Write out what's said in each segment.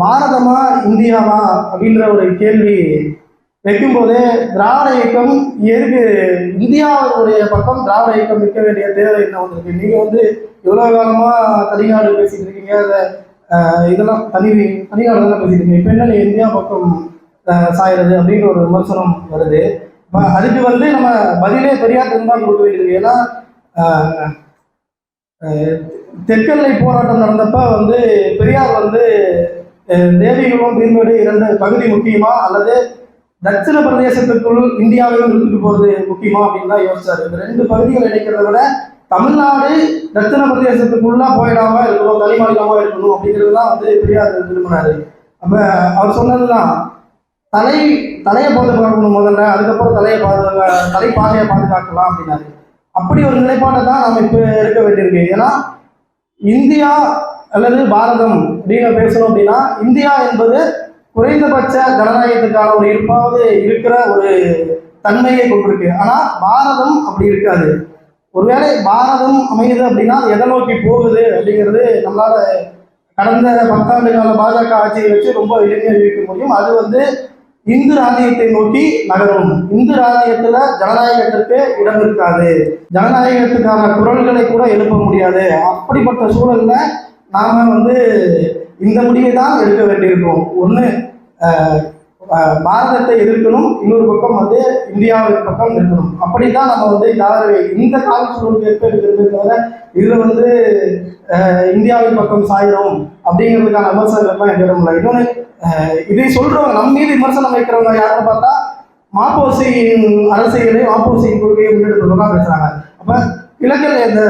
பாரதமா இந்தியாவா அப்படின்ற ஒரு கேள்வி வைக்கும்போதே திராவிட இயக்கம் எதுக்கு இந்தியாவுடைய பக்கம் திராவிட இயக்கம் நிற்க வேண்டிய தேவை என்ன வந்திருக்கு நீங்க வந்து இவ்வளவு காலமா தனிநாடு பேசிட்டு இருக்கீங்க அதை இதெல்லாம் தனி தனிநாடு தான் பேசிட்டு இருக்கீங்க. இப்போ என்ன இந்தியா பக்கம் சாயிறது அப்படின்ற ஒரு விமர்சனம் வருது. அதுக்கு வந்து நம்ம பதிலே பெரியார் தான் கொடுக்க வேண்டியது. ஏன்னா தெற்கெல்லை போராட்டம் நடந்தப்ப வந்து பெரியார் வந்து தேவிகுளம் பீர்மேடு இரண்டு பகுதி முக்கியமா? அல்லது தட்சிண பிரதேசத்துக்குள் இந்தியாவையும் இழுத்துட்டு போறது முக்கியமா அப்படின்னு தான் யோசிச்சாரு. இந்த ரெண்டு பகுதிகள் இணைக்கிறத விட தமிழ்நாடு தட்சிண பிரதேசத்துக்குள்ளா போயிடாம இருக்கணும் தனி மாநிலமா இருக்கணும் அப்படிங்கிறது தான் வந்து பெரியார் விரும்பினாரு. அப்ப அவர் சொன்னதுதான் தலை தலையை பாதுகாக்கணும் முதல்ல அதுக்கப்புறம் தலையை பாதுகா தலை பாதையை பாதுகாக்கலாம் அப்படின்னாரு. அப்படி ஒரு நிலைப்பாட்டை தான் நம்ம இப்போ இருக்க வேண்டியிருக்கு. ஏன்னா இந்தியா அல்லது பாரதம் அப்படின்னு பேசணும் அப்படின்னா இந்தியா என்பது குறைந்தபட்ச ஜனநாயகத்துக்கான ஒரு இருப்பாவது இருக்கிற ஒரு தன்மையை கொண்டிருக்கு. ஆனா பாரதம் அப்படி இருக்காது. ஒருவேளை பாரதம் அமையுது அப்படின்னா எதை நோக்கி போகுது அப்படிங்கிறது நம்மளால கடந்த பத்தாண்டு கால பாஜக ஆட்சியை வச்சு ரொம்ப எளிமையாக யூகிக்க முடியும். அது வந்து இந்து ராஜ்யத்தை நோக்கி நகரும். இந்து ராஜ்யத்துல ஜனநாயகத்திற்கு இடம் இருக்காது ஜனநாயகத்துக்கான குரல்களை கூட எழுப்ப முடியாது. அப்படிப்பட்ட சூழல்ல நாம வந்து இந்த முடிவை தான் எடுக்க வேண்டியிருக்கும். ஒன்று பாரதத்தை எதிர்க்கணும் இன்னொரு பக்கம் வந்து இந்தியாவின் பக்கம் இருக்கணும் அப்படித்தான் நம்ம வந்து இந்த இந்த கால சூழலுக்கு ஏற்ப எடுக்கிறதே தவிர இதுல வந்து இந்தியாவின் பக்கம் சாயிரும் அப்படிங்கிறதுக்கான விமர்சனங்கள்லாம் எங்க இல்லை. இன்னொன்று இதை சொல்றவங்க நம்ம மீது விமர்சனம் வைக்கிறவங்க யாருன்னு பார்த்தா மாப்போசியின் அரசியலை மாப்போசியின் கொள்கையை தான் பேசுறாங்க. அப்ப இலங்கையில் இந்த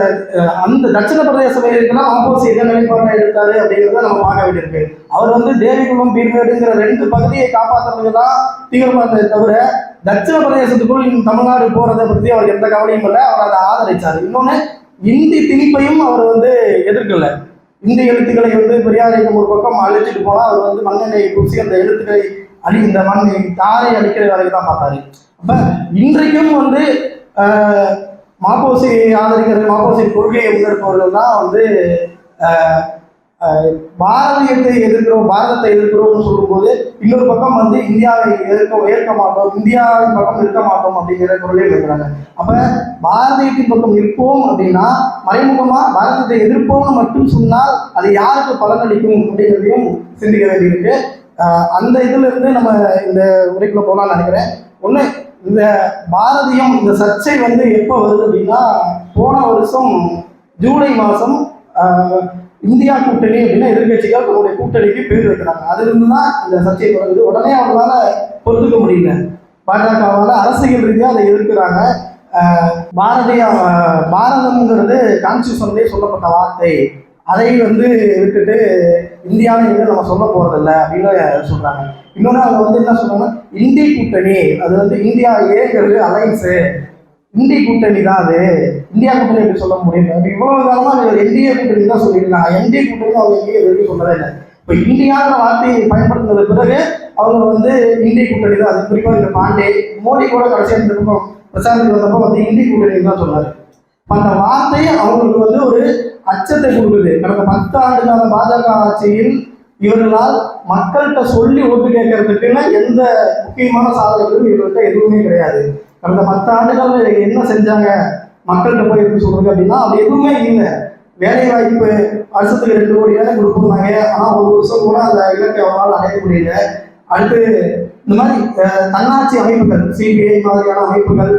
அந்த தட்சிண பிரதேச வகைகளுக்கெல்லாம் ஆப்போசி என்ன நிலைப்பாட்டை எடுத்தாரு அப்படிங்கிறத நம்ம பார்க்க வேண்டியிருக்கு. அவர் வந்து தேவிகுளம் பீர்மேடுங்கிற ரெண்டு பகுதியை காப்பாற்றுறதுக்கு தான் தீவிரமானதை தவிர தட்சிண பிரதேசத்துக்குள் தமிழ்நாடு போறதை பற்றி அவர் எந்த கவலையும் இல்லை. அவர் அதை ஆதரிச்சார். இன்னொன்று இந்தி திணிப்பையும் அவர் வந்து எதிர்க்கல. இந்தி எழுத்துக்களை வந்து பெரியார் ஒரு பக்கம் அழிச்சிட்டு போனால் அவர் வந்து மண்ணெண்ணை பூசி அந்த எழுத்துக்களை அழி இந்த மண்ணை தாரை அடிக்கிற வேலைக்கு தான் பார்த்தாரு. அப்ப இன்றைக்கும் வந்து மாப்போசி ஆதரிக்கிறது மாப்போசி கொள்கையை முன்னெடுப்பவர்கள்லாம் வந்து பாரதியத்தை எதிர்க்கிறோம் பாரதத்தை எதிர்க்கிறோம்னு சொல்லும்போது இன்னொரு பக்கம் வந்து இந்தியாவை எதிர்க்க ஏற்க மாட்டோம் இந்தியாவின் பக்கம் இருக்க மாட்டோம் அப்படிங்கிற குரலையும் இருக்கிறாங்க அப்ப பாரதியத்தின் பக்கம் இருப்போம் அப்படின்னா மறைமுகமா பாரதத்தை எதிர்ப்போம்னு மட்டும் சொன்னால் அது யாருக்கு பலனளிக்கும் அப்படிங்கிறதையும் சிந்திக்க வேண்டியிருக்கு. அந்த இதுல இருந்து நம்ம இந்த உரைக்குள்ள போகலாம்னு நினைக்கிறேன். ஒண்ணு இந்த பாரதியம் இந்த சர்ச்சை வந்து எப்போ வருது அப்படின்னா போன வருஷம் ஜூலை மாதம் இந்தியா கூட்டணி அப்படின்னா எதிர்கட்சிகள் தன்னுடைய கூட்டணிக்கு பேர் வைக்கிறாங்க. அதிலிருந்து தான் இந்த சர்ச்சை தொடங்குது. உடனே அவங்களால பொறுத்துக்க முடியல. பாஜகவால் அரசியல் ரீதியாக அதை எதிர்க்கிறாங்க. பாரதிய பாரதம்ங்கிறது கான்ஸ்டியூஷன்லேயே சொல்லப்பட்ட வார்த்தை. அதை வந்து விட்டுட்டு இந்தியாவில் நம்ம சொல்ல போகிறதில்ல அப்படின்னு சொல்கிறாங்க இன்னொன்று அவங்க வந்து என்ன சொல்றாங்க? இந்தி கூட்டணி. அது வந்து இந்தியா ஏங்கிறது அலைன்ஸு இந்தி கூட்டணி தான் அது. இந்தியா கூட்டணி எப்படி சொல்ல முடியும்? அப்படி இவ்வளவு காலமா என்டிஏ கூட்டணி தான் சொல்லியிருந்தாங்க என்டிஏ கூட்டணி அவங்க எங்கேயும் இது வரைக்கும் சொல்லவே இல்லை. இப்போ இந்தியாங்கிற வார்த்தையை பயன்படுத்தினது பிறகு அவங்க வந்து இந்திய கூட்டணி தான். அது குறிப்பாக இந்த பாண்டே மோடி கூட கடைசியாக இந்த பக்கம் பிரச்சாரத்துக்கு வந்தப்போ வந்து இந்தி கூட்டணி தான் சொன்னார். அந்த வார்த்தை அவங்களுக்கு வந்து ஒரு அச்சத்தை கொடுக்குது. கடந்த பத்து ஆண்டு கால பாஜக ஆட்சியில் இவர்களால் மக்கள்கிட்ட சொல்லி ஓட்டு கேட்கறதுக்குன்னா எந்த முக்கியமான சாதனைகளும் இவர்கள்ட்ட எதுவுமே கிடையாது. கடந்த பத்து ஆண்டுகள் என்ன செஞ்சாங்க? மக்கள்கிட்ட போய் எப்படி சொல்றது அப்படின்னா அது எதுவுமே இல்லை. வேலை வாய்ப்பு வருஷத்துக்கு ரெண்டு கோடி வேலை கொடுத்துருந்தாங்க ஆனால் ஒரு வருஷம் கூட அந்த இலக்கை அவரால் அடைய முடியல. அடுத்து இந்த மாதிரி தன்னாட்சி அமைப்புகள் சிபிஐ மாதிரியான அமைப்புகள்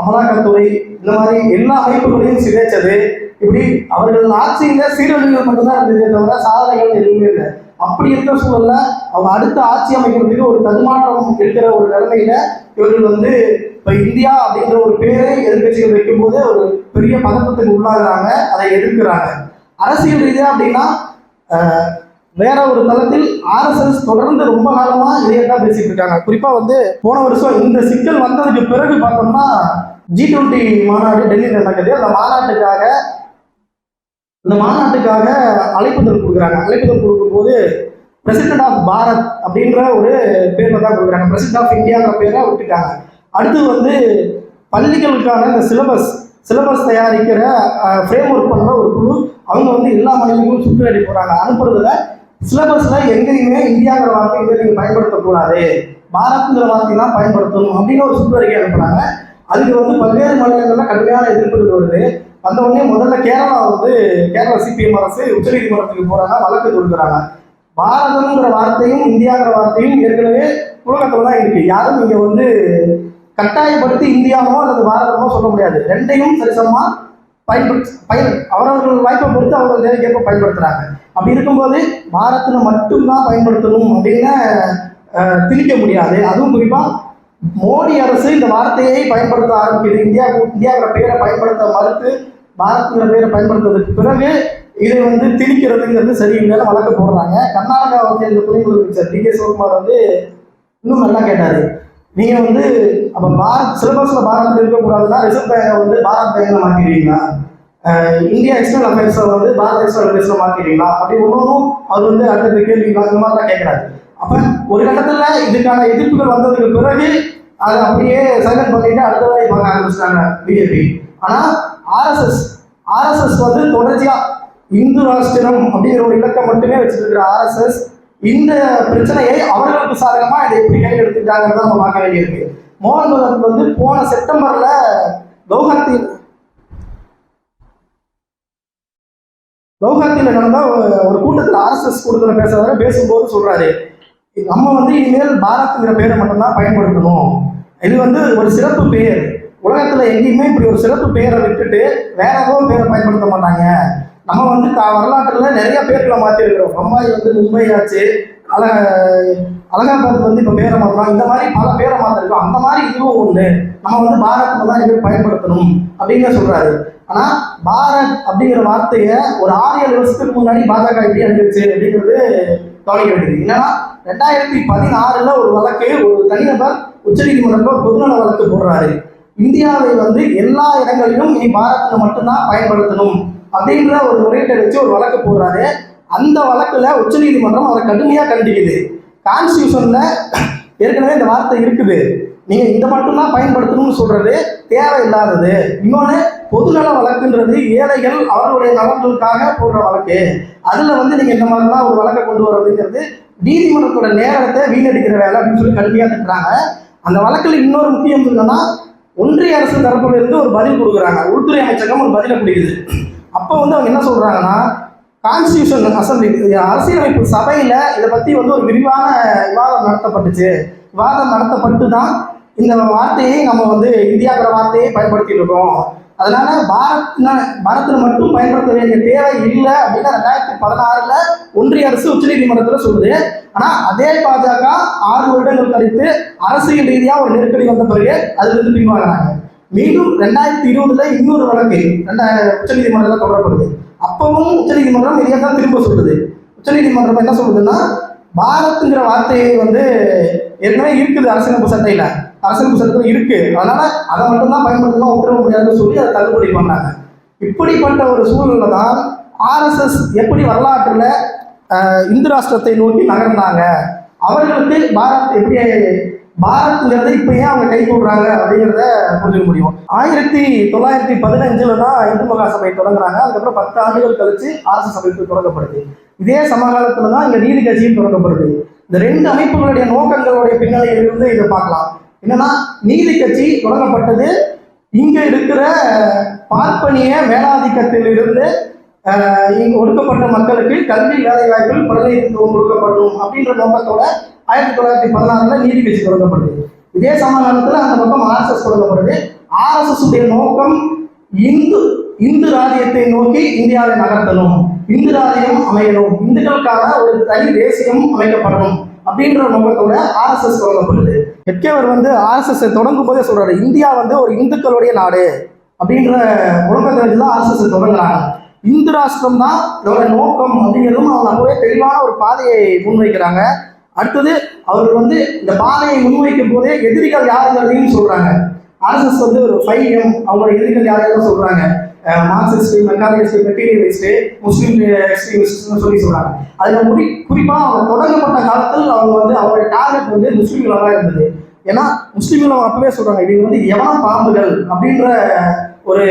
அமலாக்கத்துறை இந்த மாதிரி எல்லா அமைப்புகளையும் சிதைச்சது. இப்படி அவர்கள் ஆட்சியில சீரழிவுகள் மட்டும்தான் இருந்ததே தவிர சாதனைகள் எதுவுமே இல்லை. அப்படி இருக்கிற சூழல்ல அவங்க அடுத்த ஆட்சி அமைக்கிறதுக்கு ஒரு தடுமாற்றம் இருக்கிற ஒரு நிலைமையில இவர்கள் வந்து இப்ப இந்தியா அப்படிங்கிற ஒரு பேரை எதிர்கட்சிகள் வைக்கும்போது ஒரு பெரிய பதட்டத்துக்கு உள்ளாகிறாங்க அதை எதிர்க்கிறாங்க. அரசியல் ரீதியா அப்படின்னா வேற ஒரு தளத்தில் ஆர்எஸ்எஸ் தொடர்ந்து ரொம்ப காலமா இதையெல்லாம் பேசிட்டு இருக்காங்க. குறிப்பா வந்து போன வருஷம் இந்த சிக்கல் வந்ததுக்கு பிறகு பார்த்தோம்னா ஜி டுவெண்ட்டி மாநாடு டெல்லியில் நடக்குது. அந்த மாநாட்டுக்காக இந்த மாநாட்டுக்காக அழைப்புதல் கொடுக்குறாங்க. அழைப்புதல் கொடுக்கும்போது பிரசிடென்ட் ஆஃப் பாரத் அப்படின்ற ஒரு பேர்ல தான் கொடுக்குறாங்க. பிரசிடென்ட் ஆஃப் இந்தியாங்கிற பேரை விட்டுட்டாங்க. அடுத்து வந்து பள்ளிகளுக்கான இந்த சிலபஸ் சிலபஸ் தயாரிக்கிற ஃப்ரேம் ஒர்க் பண்ணுற ஒரு குழு அவங்க வந்து எல்லா மாநிலங்களும் சுற்றுலாடி போகிறாங்க அனுப்புறதுல சிலபஸில் எங்கேயுமே இந்தியாங்கிற வார்த்தை இங்கே நீங்கள் பயன்படுத்தக்கூடாது. பாரத்ங்கிற வார்த்தை தான் பயன்படுத்தணும் அப்படின்னு ஒரு சுற்றறிக்கை அனுப்புகிறாங்க அதுக்கு வந்து பல்வேறு மாநிலங்களில் கடுமையான எதிர்ப்புகள் வருது. வந்த உடனே முதல்ல கேரளா வந்து கேரளா சிபிஎம் அரசு உச்சநீதிமன்றத்துக்கு போறாங்க வழக்கு தொடுக்கிறாங்க. பாரதம்ங்கிற வார்த்தையும் இந்தியாங்கிற வார்த்தையும் ஏற்கனவே உலகத்துல தான் இருக்கு. யாரும் இங்க வந்து கட்டாயப்படுத்தி இந்தியாவோ அல்லது பாரதமோ சொல்ல முடியாது. ரெண்டையும் சரிசமமா பயன்படுத்தி பயன் அவரவர்கள் வாய்ப்பை பொறுத்து அவர்கள் தேவைக்கேற்ப பயன்படுத்துறாங்க. அப்படி இருக்கும்போது பாரத்தில் மட்டும்தான் பயன்படுத்தணும் அப்படின்னு திணிக்க முடியாது. அதுவும் குறிப்பா மோடி அரசு இந்த வார்த்தையை பயன்படுத்த ஆரம்பிக்குது. இந்தியா இந்தியாங்கிற பேரை பயன்படுத்த மறுத்து பாரத்ங்கிற பேரை பயன்படுத்துவதற்கு பிறகு இதை வந்து திணிக்கிறதுங்கிறது சரியில்லைன்னு வழக்கு போடுறாங்க. கர்நாடகாவை சேர்ந்த துணை முதலமைச்சர் டி கே சிவகுமார் வந்து இன்னும் நல்லா கேட்டாரு. நீங்க வந்து அப்ப பாரத் சிலபஸ்ல பாரத்தில் இருக்கக்கூடாதுன்னா ரிசர்வ் பேங்கை வந்து பாரத் பேங்க்ல மாத்திடுவீங்களா? இந்தியா எக்ஸ்டர்னல் அஃபேர்ஸை வந்து பாரத் எக்ஸ்டர்னல் அஃபேர்ஸ்ல மாத்திடுவீங்களா? அப்படி ஒன்றும் அவர் வந்து அடுத்த கேள்வி இந்த மாதிரிலாம் கேட்கறாரு. அப்ப ஒரு கட்டத்துல இதுக்கான எதிர்ப்புகள் வந்ததுக்கு பிறகு அதை அப்படியே சைலண்ட் பண்ணிட்டு அடுத்த பார்க்க ஆரம்பிச்சிட்டாங்க பிஜேபி ஆனா ஆர்எஸ்எஸ் ஆர்எஸ்எஸ் வந்து தொடர்ச்சியா இந்து ராஷ்டிரம் அப்படிங்கிற ஒரு இலக்கம் மட்டுமே வச்சிருக்கிற ஆர்எஸ்எஸ் இந்த பிரச்சனையை அவர்களுக்கு சாதகமா இதை எப்படி கையில் எடுத்துட்டாங்கிறத நம்ம பார்க்க வேண்டியிருக்கு. மோகன் பகவத் வந்து போன செப்டம்பர்ல கவுஹாத்தி கவுஹாத்தியில் நடந்த ஒரு- கூட்டத்தில் ஆர்எஸ்எஸ் கூட்டத்தில் பேசுறத பேசும்போது சொல்றாரு. நம்ம வந்து இனிமேல் பாரத்ங்கிற பேரை மட்டும்தான் பயன்படுத்தணும். இது வந்து ஒரு சிறப்பு பெயர். உலகத்துல எங்கேயுமே இப்படி ஒரு சிறப்பு பெயரை விட்டுட்டு வேற ஏதோ பேரை பயன்படுத்த மாட்டாங்க. நம்ம வந்து கா வரலாற்றுல நிறைய பேர்களை மாற்றிருக்கிறோம் பம்பாய் வந்து மும்பை ஆச்சு அல அலகாபாத் வந்து இப்போ பேரை மாற்றலாம் இந்த மாதிரி பல பேரை மாற்றிருக்கோம் அந்த மாதிரி இதுவும் ஒன்று நம்ம வந்து பாரத்ல தான் இனிமேல் பயன்படுத்தணும் அப்படின்னு சொல்றாரு. ஆனா பாரத் அப்படிங்கிற வார்த்தையை ஒரு ஆறு ஏழு வருஷத்துக்கு முன்னாடி பாஜக எப்படி அனுப்பிச்சு அப்படிங்கிறது கவனிக்க வேண்டியது என்னன்னா ரெண்டாயிரத்தி பதினாறுல ஒரு வழக்கு ஒரு தனிநபர் உச்சநீதிமன்றத்தில் பொதுநல வழக்கு போடுறாரு. இந்தியாவை வந்து எல்லா இடங்களிலும் இனி பாரத்ல மட்டும்தான் பயன்படுத்தணும் அப்படின்ற ஒரு முறையீட்டை வச்சு ஒரு வழக்கு போடுறாரு. அந்த வழக்குல உச்சநீதிமன்றம் அவரை கடுமையாக கண்டிக்குது. கான்ஸ்டியூஷன்ல ஏற்கனவே இந்த வார்த்தை இருக்குது. நீங்க இந்த மட்டும்தான் பயன்படுத்தணும்னு சொல்றது தேவையில்லாதது. இன்னொன்று பொதுநல வழக்குன்றது ஏழைகள் அவர்களுடைய நலன்களுக்காக போடுற வழக்கு. அதுல வந்து நீங்க இந்த மாதிரிலாம் ஒரு வழக்கை கொண்டு வரதுங்கிறது நீதிமன்றத்தோட நேரத்தை வீணடிக்கிற வேலை அப்படின்னு சொல்லி கடுமையாக திட்டுறாங்க. அந்த வழக்கில் இன்னொரு முக்கியம் என்னன்னா ஒன்றிய அரசு தரப்புல இருந்து ஒரு பதில் கொடுக்குறாங்க. உள்துறை அமைச்சகம் ஒரு பதிலை கொடுக்குது. அப்போ வந்து அவங்க என்ன சொல்றாங்கன்னா கான்ஸ்டியூஷன் அசம்பிளி அரசியலமைப்பு சபையில இதை பத்தி வந்து ஒரு விரிவான விவாதம் நடத்தப்பட்டுச்சு. விவாதம் நடத்தப்பட்டு தான் இந்த வார்த்தையை நம்ம வந்து இந்தியாங்கிற வார்த்தையை பயன்படுத்திட்டு இருக்கோம். அதனால பாரத்னா பாரத்தில் மட்டும் பயன்படுத்த வேண்டிய தேவை இல்லை அப்படின்னு ரெண்டாயிரத்தி பதினாறுல ஒன்றிய அரசு உச்சநீதிமன்றத்துல சொல்லுது. ஆனா அதே பாஜக ஆறு வருடங்கள் கழித்து அரசியல் ரீதியா ஒரு நெருக்கடி வந்த பிறகு அதுல இருந்து பின்வாங்கினாங்க. மீண்டும் ரெண்டாயிரத்தி இருபதுல இன்னொரு வழக்கு உச்ச உச்சநீதிமன்றத்தில் தொடரப்படுது. அப்பவும் உச்சநீதிமன்றம் இதையே தான் திரும்ப சொல்லுது. உச்சநீதிமன்றம் என்ன சொல்லுதுன்னா பாரத்ங்கிற வார்த்தையை வந்து ஏற்கனவே இருக்குது அரசியலமைப்பு சட்டையில அரசியலமைப்பு சட்டத்தில் இருக்கு. அதனால அதை மட்டும்தான் பயன்படுத்தலாம் உத்தரவு முடியாதுன்னு சொல்லி அதை தள்ளுபடி பண்ணாங்க. இப்படிப்பட்ட ஒரு சூழ்நிலை தான் ஆர்எஸ்எஸ் எப்படி வரலாற்றில் இந்து ராஷ்டிரத்தை நோக்கி நகர்ந்தாங்க? அவர்களுக்கு பாரத் எப்படி பாரத்ங்கிறத இப்போ ஏன் அவங்க கை கூடுறாங்க அப்படிங்கிறத புரிஞ்சுக்க முடியும். ஆயிரத்தி தொள்ளாயிரத்தி பதினஞ்சில் தான் இந்து மகா சபை தொடங்குறாங்க. அதுக்கப்புறம் பத்து ஆண்டுகள் கழிச்சு ஆர்எஸ்எஸ் அமைப்பு தொடங்கப்படுது. இதே சமகாலத்தில் தான் இங்கே நீதி கட்சியும் தொடங்கப்படுது. இந்த ரெண்டு அமைப்புகளுடைய நோக்கங்களுடைய பின்னணியிலிருந்து இதை பார்க்கலாம். என்னன்னா நீதி கட்சி தொடங்கப்பட்டது. இங்க இருக்கிற பார்ப்பனிய மேலாதிக்கத்தில் இருந்து ஒடுக்கப்பட்ட மக்களுக்கு கல்வி வேலை வாய்ப்பில் பிரதிநிதித்துவம் கொடுக்கப்படும் அப்படின்ற நோக்கத்தோட ஆயிரத்தி தொள்ளாயிரத்தி பதினாறுல நீதி கட்சி தொடங்கப்படுது. இதே சமகாலத்துல அந்த பக்கம் ஆர்எஸ்எஸ் தொடங்கப்படுது. ஆர்எஸ்எஸ் உடைய நோக்கம் இந்து இந்து ராஜ்யத்தை நோக்கி இந்தியாவை நகர்த்தணும். இந்து ராஜ்யம் அமையணும். இந்துக்களுக்கான ஒரு தனி தேசியம் அமைக்கப்படணும் அப்படின்ற நோக்கத்தோட ஆர்எஸ்எஸ் தொடங்கப்படுது. ஹெட்கேவர் வந்து ஆர்எஸ்எஸ் தொடங்கும் போதே சொல்றாரு இந்தியா வந்து ஒரு இந்துக்களுடைய நாடு அப்படின்ற முழக்கத்தை தான் ஆர்எஸ்எஸ் தொடங்குறாங்க. இந்து ராஷ்டிரம் தான் இதோட நோக்கம் அப்படிங்கிறதும் அவங்க அப்பவே தெளிவான ஒரு பாதையை முன்வைக்கிறாங்க. அடுத்தது அவர் வந்து இந்த பாதையை முன்வைக்கும் போதே எதிரிகள் யாருங்கிறதையும் சொல்றாங்க. ஆர்எஸ்எஸ் வந்து ஒரு ஃபைவ் எம் அவங்களோட எதிரிகள் யாரையும் சொல்றாங்க. மார்க்சிஸ்ட் மெக்கானிஸ்ட் மெட்டீரியலிஸ்ட் முஸ்லீம் எக்ஸ்ட்ரீமிஸ்ட்னு சொல்லி சொல்றாங்க. அதுல முடி குறிப்பா அவங்க தொடங்கப்பட்ட காலத்தில் அவங்க வந்து அவங்களுடைய டார்கெட் வந்து முஸ்லீம்களாக தான் இருந்தது. ஏன்னா முஸ்லீம்கள் அவங்க அப்பவே சொல்றாங்க இவங்க வந்து எவன பாம்புகள் அப்படின்ற ஒரு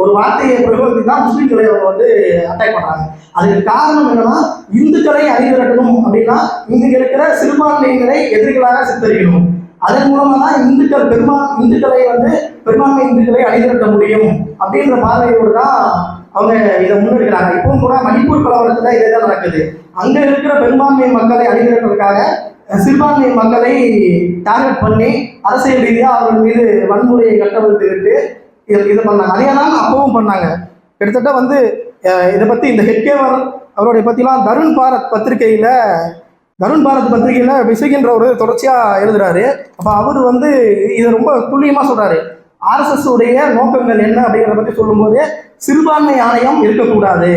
ஒரு வார்த்தையை பிரயோகித்து தான் முஸ்லீம்களை அவங்க வந்து அட்டாக் பண்றாங்க. அதுக்கு காரணம் என்னன்னா இந்துக்களை அணிதிரட்டணும் அப்படின்னா இங்க இருக்கிற சிறுபான்மையினரை எதிரிகளாக சித்தரிக்கணும். அதன் மூலமா தான் இந்துக்கள் பெருமா இந்துக்களை வந்து பெரும்பான்மை இந்துக்களை அணிதிரட்ட முடியும் அப்படின்ற பார்வையோடு தான் அவங்க இதை முன்னெடுக்கிறாங்க. இப்பவும் கூட மணிப்பூர் கலவரத்துல இதே தான் நடக்குது. அங்க இருக்கிற பெரும்பான்மை மக்களை அணிதிரட்டுறதுக்காக சிறுபான்மை மக்களை டார்கெட் பண்ணி அரசியல் ரீதியாக அவர்கள் மீது வன்முறையை கட்டவிழ்த்துக்கிட்டு இது இது பண்ணாங்க. அதே தான் அப்பவும் பண்ணாங்க. கிட்டத்தட்ட வந்து இதை பற்றி இந்த ஹெட்கேவர் அவருடைய பற்றிலாம் தருண் பாரத் பத்திரிகையில் தருண் பாரத் பத்திரிகையில் விசைகின்ற ஒரு தொடர்ச்சியாக எழுதுறாரு. அப்போ அவர் வந்து இதை ரொம்ப துல்லியமாக சொல்கிறாரு ஆர்எஸ்எஸ் உடைய நோக்கங்கள் என்ன அப்படிங்கிறத பற்றி சொல்லும்போது சிறுபான்மை ஆணையம் இருக்கக்கூடாது.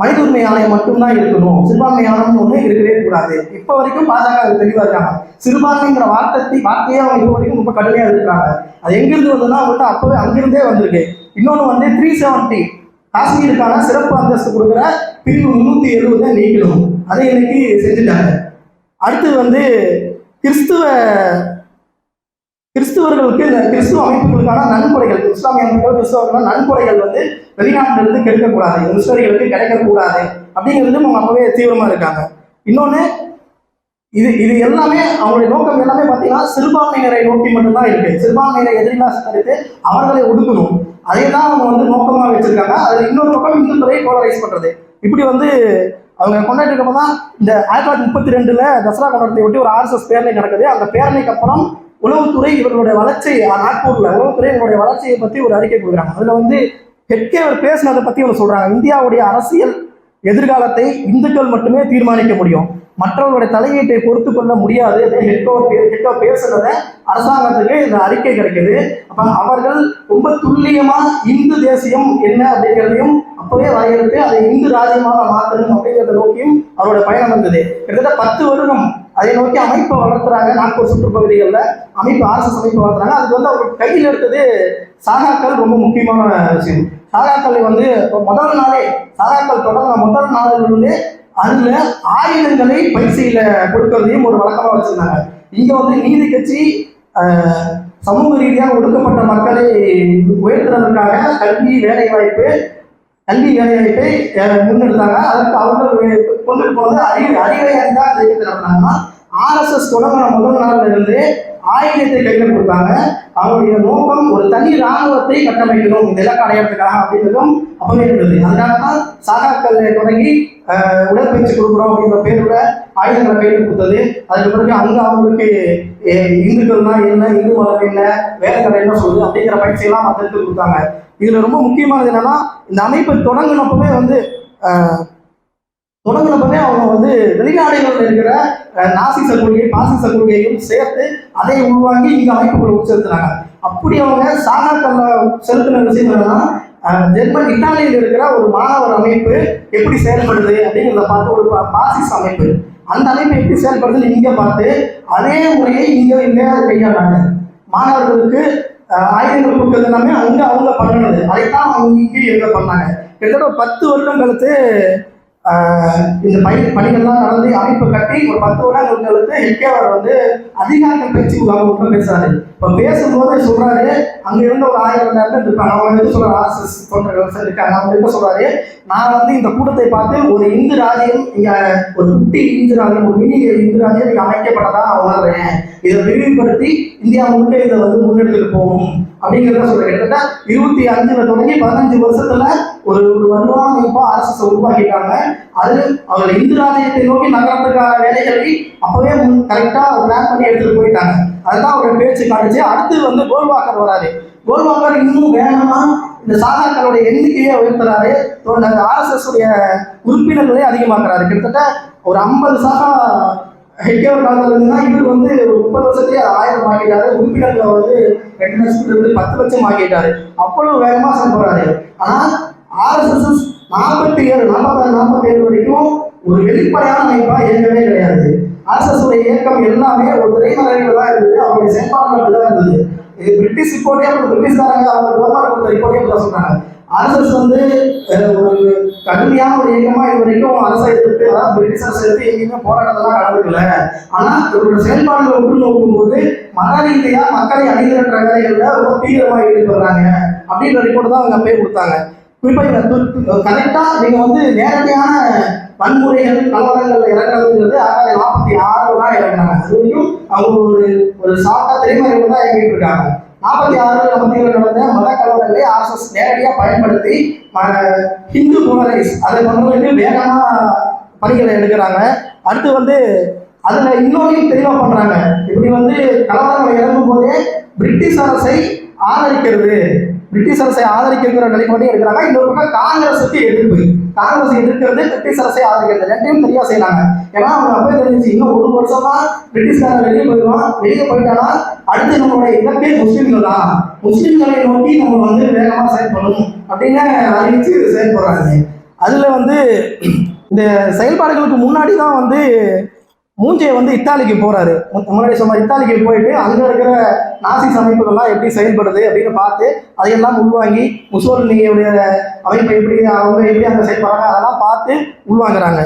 மனித உரிமை ஆணையம் மட்டும்தான் இருக்கணும். சிறுபான்மை ஆணையம் ஒன்று இருக்கவே கூடாது. இப்போ வரைக்கும் பாஜக தெளிவாக இருக்காங்க. சிறுபான்மைங்கிற வார்த்தை வார்த்தையே அவங்க இப்போ வரைக்கும் ரொம்ப கடுமையாக இருக்கிறாங்க அது எங்கிருந்து வந்ததுன்னா அவங்கள்ட்ட அப்போவே அங்கிருந்தே வந்திருக்கு. இன்னொன்று வந்து த்ரீ செவன்ட்டி காஷ்மீருக்கான சிறப்பு அந்தஸ்து கொடுக்குற பிரிவு முந்நூற்றி எழுபதை நீக்கணும். அதை இன்னைக்கு செஞ்சுட்டாங்க. அடுத்து வந்து கிறிஸ்துவ கிறிஸ்துவர்களுக்கு இந்த கிறிஸ்துவ அமைப்புகளுக்கான நன்கொடைகள் இஸ்லாமிய அமைப்புகள் கிறிஸ்துவர்கள் நன்கொடைகள் வந்து வெளிநாட்டிலிருந்து கிடைக்கக்கூடாது முஸ்லிம்களுக்கு கிடைக்கக்கூடாது அப்படிங்கிறது அவங்க அப்பவே தீவிரமா இருக்காங்க. இன்னொன்று இது இது எல்லாமே அவங்களுடைய நோக்கம் எல்லாமே பார்த்தீங்கன்னா சிறுபான்மையினரை நோக்கி மட்டும்தான் இருக்கு. சிறுபான்மையினரை எதிரிகளாக சித்தரித்து அவர்களை ஒடுக்கணும். அதே தான் அவங்க வந்து நோக்கமாக வச்சிருக்காங்க. அதில் இன்னொரு பக்கம் இந்துக்களை போலரைஸ் பண்றது. இப்படி வந்து அவங்க கொண்டாடி இருக்கப்போ தான் இந்த ஆயிரத்தி தொள்ளாயிரத்தி முப்பத்தி ரெண்டுல தசரா கொண்டாட்டத்தை ஒட்டி ஒரு ஆர்எஸ்எஸ் பேரணி நடக்குது. அந்த பேரணிக்கு அப்புறம் உளவுத்துறை இவர்களுடைய வளர்ச்சி நாக்பூர்ல உளவுத்துறை இவங்களுடைய வளர்ச்சியை பத்தி ஒரு அறிக்கை கொடுக்குறாங்க. அதுல வந்து ஹெட்கே அவர் பேசினதை பத்தி ஒன்று சொல்றாங்க. இந்தியாவுடைய அரசியல் எதிர்காலத்தை இந்துக்கள் மட்டுமே தீர்மானிக்க முடியும். மற்றவர்களுடைய தலையீட்டை பொறுத்து கொள்ள முடியாது ஹெட்கோ ஹெட்கோ பேசுனதை அரசாங்கத்துக்கு இந்த அறிக்கை கிடைக்குது. அப்ப அவர்கள் ரொம்ப துல்லியமா இந்து தேசியம் என்ன அப்படிங்கிறதையும் அப்பவே வரையறுத்து அதை இந்து ராஜ்யமாக மாற்றணும் அப்படிங்கிறத நோக்கியும் அவரோட பயணம் வந்தது. கிட்டத்தட்ட பத்து வருடம் அதை நோக்கி அமைப்பை வளர்த்துறாங்க நாக்பூர் சுற்றுப்பகுதிகளில். அமைப்பு ஆர்எஸ்எஸ் அமைப்பு வளர்த்துறாங்க. அதுக்கு வந்து அவர் கையில் எடுத்தது சாகாக்கள் ரொம்ப முக்கியமான விஷயம். சாகாக்களை வந்து முதல் நாளே சாகாக்கள் தொடங்கின முதல் நாளிலிருந்து அதுல ஆயுதங்களை பயிற்சியில கொடுக்கறதையும் ஒரு வழக்கமா வச்சிருந்தாங்க. இங்க வந்து நீதி கட்சி சமூக ரீதியாக ஒடுக்கப்பட்ட மக்களை உயர்த்துறதுக்காக கல்வி வேலை வாய்ப்பு கல்வி வேலை வாய்ப்பை முன்னெடுத்தாங்க. அதற்கு அவர்கள் கொண்டு போனது அறிவு அறிவை அறிந்தா அந்த நடத்தினாங்கன்னா ஆர்எஸ்எஸ் தொடங்கின முதல் நாள்ல இருந்து ஆயுதத்தை கையில் கொடுத்தாங்க. அவருடைய நோக்கம் ஒரு தனி ராணுவத்தை கட்டமைக்கணும். இந்த இலக்கு அப்படின்றதும் அப்பவே இருந்தது அதனால தான் சாகாக்கள் தொடங்கி உடற்பயிற்சி கொடுக்குறோம் அப்படின்ற பேரோட ஆயுதங்களை கையில் கொடுத்தது. அதுக்கு பிறகு அங்கே அவங்களுக்கு இந்துக்கள்னா என்ன இந்து மதம் என்ன வேலைக்கடை என்ன சொல்லுது அப்படிங்கிற பயிற்சியெல்லாம் மக்களுக்கு கொடுத்தாங்க. இதுல ரொம்ப முக்கியமானது என்னன்னா இந்த அமைப்பு தொடங்கினப்பவே வந்து தொடங்கினப்பவே அவங்க வந்து வெளிநாடுகளில் இருக்கிற அஹ், நாசிச கொள்கை பாசிச கொள்கையும் சேர்த்து அதை உள்வாங்கி இங்க அமைப்புகளை உட்செலுத்துறாங்க அப்படி அவங்க சாகாக்கல்ல செலுத்தின விஷயம் என்னன்னா ஜெர்மன் இத்தாலியில் இருக்கிற ஒரு மாணவர் அமைப்பு எப்படி செயல்படுது அப்படிங்கிறத பார்த்து ஒரு பாசிஸ் பாசிச அமைப்பு. அந்த அமைப்பு எப்படி செயல்படுதுன்னு இங்க பார்த்து அதே முறையை இங்க இங்க கையாண்டாங்க. மாணவர்களுக்கு ஆயுதங்கள் கொடுக்கறது எல்லாமே அங்க அவங்க பண்ணினது. அதைத்தான் அவங்க இங்கே எங்க பண்ணாங்க. கிட்டத்தட்ட பத்து வருடம் கழித்து இந்த பயிர் பணிகள்லாம் நடந்து அமைப்பு கட்டி ஒரு பத்து வருடங்கள் கழித்து ஹெட்கேவர் வந்து அதிகாரிகள் பேச்சு முகாம் ஒன்று பேசுறாரு இப்போ பேசும்போது சொல்றாரு அங்க இருந்த ஒரு ஆயிரம் ரெண்டாயிரம் பேர் இருக்காங்க அவங்க வந்து சொல்ற ஆர்எஸ்எஸ் தொண்டர்கள் இருக்காங்க. அவங்க என்ன சொல்றாரு? நான் வந்து இந்த கூட்டத்தை பார்த்து ஒரு இந்து ராஜ்யம் இங்க ஒரு குட்டி இந்து ராஜ்யம் ஒரு மினி இந்து ராஜ்யம் இங்க அமைக்கப்பட்டதா நான் உணர்றேன் இதை விரிவுபடுத்தி இந்தியா முன்னே இதை வந்து முன்னெடுத்துட்டு போகும். அப்படிங்கிறத சொல்றேன். கிட்டத்தட்ட இருபத்தி அஞ்சுல தொடங்கி பதினஞ்சு வருஷத்துல ஒரு ஒரு வலுவான அமைப்பா ஆர்எஸ்எஸ் உருவாக்கிட்டாங்க. அது அவர் இந்து ராஜ்யத்தை நோக்கி நகரத்துக்கான வேலைகளை அப்பவே கரெக்டா பிளான் பண்ணி எடுத்துட்டு போயிட்டாங்க. அதுதான் அவரோட பேச்சு காட்டுச்சு அடுத்து வந்து கோல்வாக்கர் வராரு. கோல்வாக்கர் இன்னும் வேகமா இந்த சாதாக்களுடைய எண்ணிக்கையை உயர்த்துறாரு. ஆர்எஸ்எஸ் உடைய உறுப்பினர்களே அதிகமாக்குறாரு. கிட்டத்தட்ட ஒரு ஐம்பது சாகா ஹெட்கேவர் காலத்துல இருந்துன்னா இவர் வந்து முப்பது வருஷத்தையே ஆயிரம் ஆக்கிட்டாரு உறுப்பினர்களை வந்து ரெண்டு லட்சத்துல இருந்து பத்து லட்சம் ஆக்கிட்டாரு அவ்வளவு வேகமா செயல்படுறாரு ஆனா ஆர்எஸ்எஸ் நாற்பத்தி ஏழு நாற்பத்தாறு நாற்பத்தி ஏழு வரைக்கும் ஒரு வெளிப்படையான அமைப்பா இயங்கவே கிடையாது. ஆர்எஸ்எஸ் உடைய இயக்கம் எல்லாமே ஒரு திரைமறைகள் தான் இருந்தது. அவருடைய செயல்பாடுகள் தான் இருந்தது. இது பிரிட்டிஷ் ரிப்போர்ட்டே அப்புறம் பிரிட்டிஷ்காரங்க அவங்க கவர்மெண்ட் ரிப்போர்ட்டே சொன்னாங்க. ஆர்எஸ்எஸ் வந்து ஒரு கடுமையான ஒரு இயக்கமா இது வரைக்கும் அரசை எதிர்த்து அதாவது பிரிட்டிஷ் அரசை எதிர்த்து எங்கேயுமே போராட்டத்தெல்லாம் நடந்துக்கல ஆனா இவரோட செயல்பாடுகளை ஒன்று நோக்கும்போது மத ரீதியா மக்களை அணிதிரட்டுற வேலைகள்ல ரொம்ப தீவிரமா ஈடுபடுறாங்க அப்படின்ற ரிப்போர்ட் தான் அவங்க அப்பயே கொடுத்தாங்க. குறிப்பா இங்க கரெக்டா நீங்க வந்து நேரடியான வன்முறைகள் கலவரங்கள் இறங்குறதுங்கிறது ஆறாயிரம் நாற்பத்தி ஆறுல தான் இறங்குறாங்க அது வரைக்கும் அவங்க ஒரு ஒரு சாட்டா திரைமறைவு தான் இறங்கிட்டு இருக்காங்க. நாற்பத்தி ஆறு மத்தியில் நடந்த மத கலவரங்களை ஆர்எஸ்எஸ் நேரடியாக பயன்படுத்தி ஹிந்து போலரைஸ் அதை கொண்டு வந்து வேகமாக பணிகளை எடுக்கிறாங்க. அடுத்து வந்து அதில் இன்னொரு தெளிவாக பண்ணுறாங்க இப்படி வந்து கலவரங்கள் இறங்கும் போதே பிரிட்டிஷ் அரசை ஆதரிக்கிறது. பிரிட்டிஷ் அரசை ஆதரிக்கிற நிலைப்பாட்டையும் எடுக்கிறாங்க இன்னொரு பக்கம் காங்கிரஸுக்கு எதிர்ப்பு. காங்கிரஸ் எதிர்க்கிறது பிரிட்டிஷ் அரசை ஆதரிக்கிறது. ரெண்டையும் தெரியா செய்யறாங்க. ஏன்னா அவங்க அப்பவே தெரிஞ்சு இன்னும் ஒரு வருஷம் தான் பிரிட்டிஷ்காரன் வெளியே போயிடுவான். வெளியே போயிட்டானா அடுத்து நம்மளுடைய இலக்கே முஸ்லீம்கள் தான். முஸ்லீம்களை நோக்கி நம்ம வந்து வேகமா செயல்படணும் அப்படின்னு அறிவிச்சு செயல்படுறாங்க. அதுல வந்து இந்த செயல்பாடுகளுக்கு முன்னாடி தான் வந்து மூஞ்சையை வந்து இத்தாலிக்கு போறாரு. முன்னாடி சொன்ன இத்தாலிக்கு போயிட்டு அங்க இருக்கிற நாசி அமைப்புகள்லாம் எப்படி செயல்படுது அப்படின்னு பார்த்து அதையெல்லாம் உள்வாங்கி முசோலினியுடைய அமைப்பை எப்படி அவங்க எப்படி அங்கே செயல்படுறாங்க அதெல்லாம் பார்த்து உள்வாங்குறாங்க.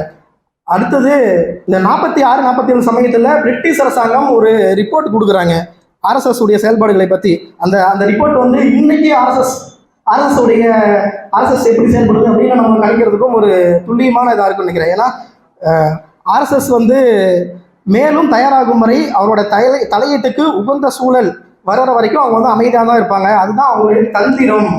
அடுத்தது இந்த நாற்பத்தி ஆறு நாற்பத்தி ஏழு சமயத்தில் பிரிட்டிஷ் அரசாங்கம் ஒரு ரிப்போர்ட் கொடுக்குறாங்க. ஆர்எஸ்எஸ் உடைய செயல்பாடுகளை பற்றி அந்த அந்த ரிப்போர்ட் வந்து இன்னைக்கு ஆர்எஸ்எஸ் ஆர்எஸ் உடைய ஆர்எஸ்எஸ் எப்படி செயல்படுது அப்படின்னு நம்ம கணிக்கிறதுக்கும் ஒரு துல்லியமான இதாக இருக்கும்னு நினைக்கிறேன். ஏன்னா ஆர்எஸ்எஸ் வந்து மேலும் தயாராகும் வரை அவரோட தலை தலையீட்டுக்கு உகந்த சூழல் வர்ற வரைக்கும் அவங்க வந்து அமைதியாக தான் இருப்பாங்க. அதுதான் அவங்களுடைய தந்திரம்.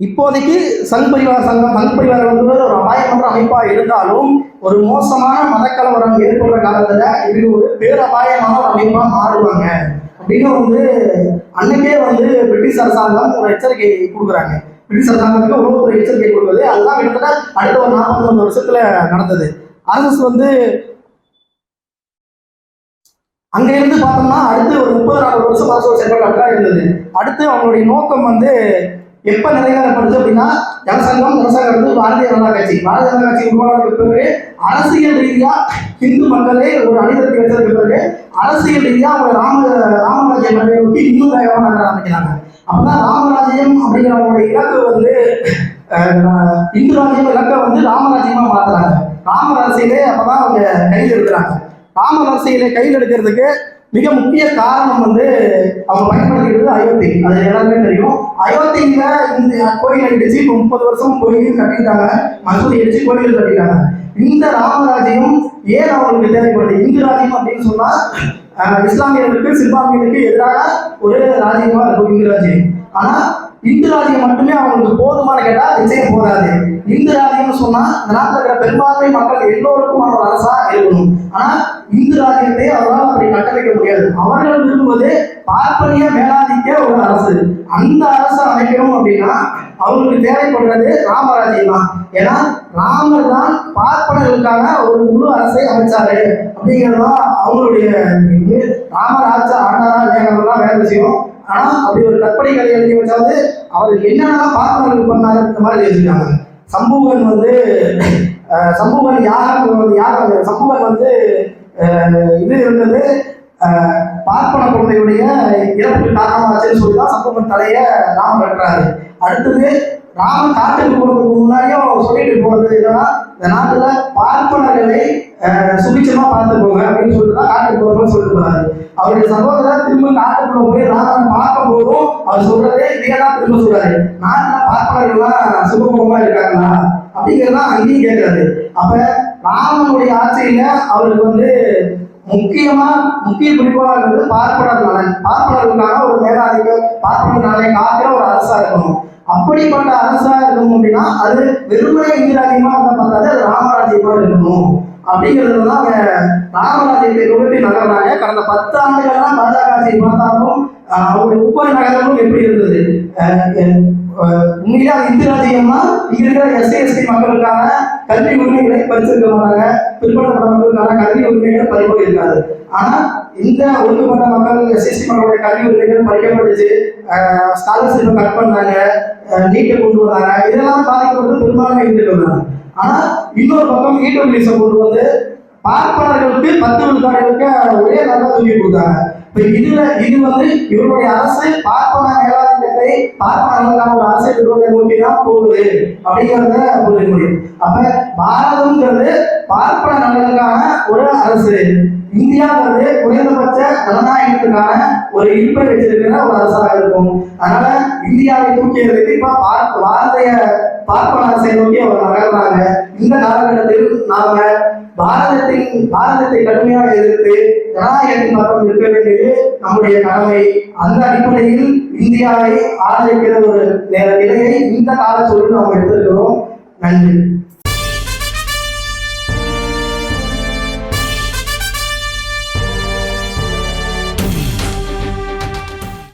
இப்போதைக்கு சங் பரிவார் சங்கம் சங் பரிவார் வந்து ஒரு அபாயமன்ற அமைப்பா இருந்தாலும் ஒரு மோசமான மதக்கலவரம் ஏற்படுற காலத்துல இது ஒரு பேரபாயமான ஒரு அமைப்பா மாறுவாங்க. அப்படின்னு வந்து அன்னைக்கே வந்து பிரிட்டிஷ் அரசாங்கம் ஒரு எச்சரிக்கை கொடுக்குறாங்க. பிரிட்டிஷ் அரசாங்கத்துக்கு உணவு ஒரு எச்சரிக்கை கொடுத்தது. அதுதான் கிட்டத்தட்ட அடுத்த ஒரு நாற்பத்தி வருஷத்துல நடந்தது. ஆர்எஸ்எஸ் வந்து அங்க இருந்து பார்த்தோம்னா அடுத்து ஒரு முப்பது நாற்பது வருஷம் அரசு செயல்பாடு இருந்தது. அடுத்து அவங்களுடைய நோக்கம் வந்து எப்ப நிறைவேறப்படுது அப்படின்னா ஜனசங்கம் ஜனசங்கம் வந்து பாரதிய ஜனதா கட்சி. பாரதிய ஜனதா கட்சி உருவானதுக்கு பிறகு அரசியல் ரீதியா இந்து மக்களே ஒரு அணிதத்தை வச்சதுக்கு பிறகு அரசியல் ரீதியா அவங்க ராம ராமராஜ்யம் நோக்கி இன்னும் வேகமாக நகர ஆரம்பிக்கிறாங்க. அப்பதான் ராமராஜ்யம் அப்படிங்கிறவங்களோட இலக்கு வந்து இந்து ராஜ்யம் இலக்கை வந்து ராமராஜ்யமா மாத்துறாங்க. ராமராசியிலே அப்பதான் அவங்க கையில் எடுக்கிறாங்க. ராமர் கையில் எடுக்கிறதுக்கு மிக முக்கிய காரணம் வந்து அவங்க பயன்படுத்திக்கிறது அயோத்தி. அது எல்லாருமே தெரியும். அயோத்தியில இந்த கோயில் அடிச்சு இப்போ முப்பது வருஷம் கோயில் கட்டிட்டாங்க. மசூதி அடிச்சு கோயில் கட்டிட்டாங்க. இந்த ராமராஜ்யம் ஏன் அவங்களுக்கு தேவைப்படுது? இந்து ராஜ்யம் அப்படின்னு சொன்னா இஸ்லாமியர்களுக்கு சிறுபான்மையினருக்கு எதிராக ஒரு ராஜ்யமா இருக்கும் இந்து ராஜ்யம். ஆனா இந்து ராஜ்யம் மட்டுமே அவங்களுக்கு போதுமான கேட்டா நிச்சயம் போதாது. இந்து ராஜ்யம்னு சொன்னா இந்த நாட்டில் இருக்கிற பெரும்பான்மை மக்கள் எல்லோருக்கும் ஒரு அரசா இருக்கணும் ஆனா இந்து ராஜ்யத்தை அவரால் அப்படி கட்டமைக்க முடியாது. அவர்கள் விரும்புவது பார்ப்பனிய மேலாதிக்க ஒரு அரசு. அந்த அரசை அமைக்கணும் அப்படின்னா அவங்களுக்கு தேவைப்படுறது ராமராஜ்யம் தான் ஏன்னா ராமர் தான் பார்ப்பனர்களுக்கான ஒரு முழு அரசை அமைச்சாரு. அப்படிங்கிறதுதான் அவங்களுடைய இது. ராமர் ஆட்சி ஆண்டாரா இல்லையாங்கிறதுலாம் வேற விஷயம் ஆனா அப்படி ஒரு கற்பனை கதை எழுதி வச்சாவது அவர் என்னென்ன பார்ப்பனர்கள் பண்ணாரு இந்த மாதிரி எழுதிருக்காங்க சம்பூகன் வந்து சம்பூகன் சம்புவன் யாகம் வந்து வந்து இது இருந்தது பார்ப்பன குழந்தையுடைய இறப்புக்கு காரணமாச்சுன்னு சொல்லி தான் சம்பூகன் தலையை ராமர் கட்டுறாரு. அடுத்தது ராம காட்டுக்கு போறதுக்கு முன்னாடியும் சொல்லிட்டு போனது என்னன்னா இந்த நாட்டுல பார்ப்பனர்களை சுபிச்சமா பார்த்துக்கோங்க அப்படின்னு சொல்லிட்டு தான் காட்டுக்கு போறோம்னு சொல்லிட்டு போறாரு. அவருடைய சகோதரர் திரும்ப காட்டுக்குள்ள போய் ராமனை பார்க்கும் போதும் அவர் சொல்றதே இதே திரும்ப சொல்றாரு. நாட்டுல பார்ப்பனர்கள்லாம் சுகமுகமா இருக்காங்களா? அப்படிங்கிறதான் அங்கேயும் கேட்கறாரு அப்ப ராமனுடைய ஆட்சியில அவருக்கு வந்து முக்கியமா முக்கிய குறிப்பாக இருந்தது பார்ப்பனர் நலன். பார்ப்பனர்களுக்கான ஒரு மேலாதிக்க பார்ப்பனர் நலனை காக்கிற ஒரு அரசா இருக்கணும். அப்படிப்பட்ட அரசா இருக்கணும் அப்படின்னா அது வெறுமனே இந்திராஜ்யமா இருந்தா பார்த்தாது அது ராமராஜ்யமா இருக்கணும். அப்படிங்கிறது தான் அவங்க ராமராஜ்யத்தை நோக்கி நகர்றாங்க. கடந்த பத்து ஆண்டுகள்லாம் பாஜக ஆட்சியை பார்த்தாலும் அவருடைய ஒவ்வொரு நகரமும் எப்படி இருந்தது? உண்மையிலே அது இந்திராஜ்யம்னா இருக்கிற எஸ்சி எஸ்டி மக்களுக்கான கல்வி உரிமைகளை பறிச்சிருக்க மாட்டாங்க. பிற்படுத்தப்பட்ட மக்களுக்கான கல்வி உரிமைகள் பறிப்போய் இருக்காது ஆனா இந்த ஒடுக்கப்பட்ட மக்கள் எஸ்எஸ்சி மக்களுடைய கல்வி உரிமைகள் பறிக்கப்பட்டுச்சு. ஸ்காலர்ஷிப்பை கட் பண்ணாங்க. நீட்டை கொண்டு வந்தாங்க இதெல்லாம் பாதிக்கப்பட்டது பெரும்பாலான இருந்துட்டு வந்தாங்க ஆனா இன்னொரு பக்கம் ஈட்டபிலிச கொண்டு வந்து பார்ப்பனர்களுக்கு பத்து விழுக்காடுகளுக்கு ஒரே நல்லா தூக்கி கொடுத்தாங்க. இப்ப இதுல இது வந்து இவருடைய அரசு பார்ப்பன மேலாதிக்கத்தை பார்ப்பனர்களுக்கான ஒரு ஆசை விடுவதை நோக்கி தான் போகுது. அப்படிங்கிறத புரிய முடியும் அப்ப பாரதம்ங்கிறது பார்ப்பன நலனுக்கான ஒரு அரசு. இந்தியாங்கிறது குறைந்தபட்ச ஜனநாயகத்துக்கான ஒரு இருப்பை வச்சிருக்கிற ஒரு அரசாக இருக்கும். அதனால இந்தியாவை தூக்கி இப்ப பாரதிய பார்ப்பன அரசை நோக்கி அவர் நகர்றாங்க. இந்த காலகட்டத்தில் நாம பாரதத்தின் பாரதத்தை கடுமையாக எதிர்த்து ஜனநாயகத்தின் பக்கம் இருக்க வேண்டியது நம்முடைய கடமை. அந்த அடிப்படையில் இந்தியாவை ஆதரிக்கிற ஒரு நிலையை இந்த காலச்சூழலில் நாம் எடுத்திருக்கிறோம். நன்றி.